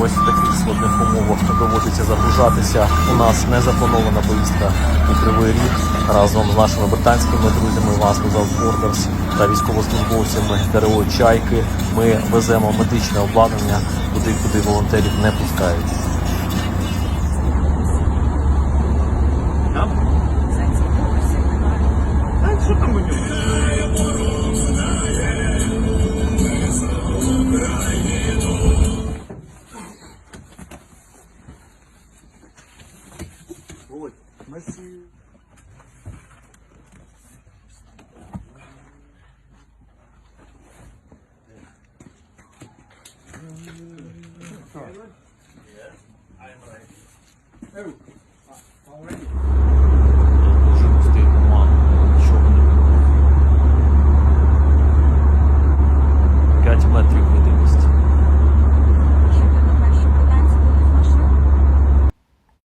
Ось в таких складних умовах доводиться загружатися. У нас не запланована поїздка у Кривий Ріг разом з нашими британськими друзями Vasco Outborders та військовослужбовцями ТРО Чайки. Ми веземо медичне обладнання туди, куди волонтерів не пускають. Що? mercy. Yeah, I'm like, Oh.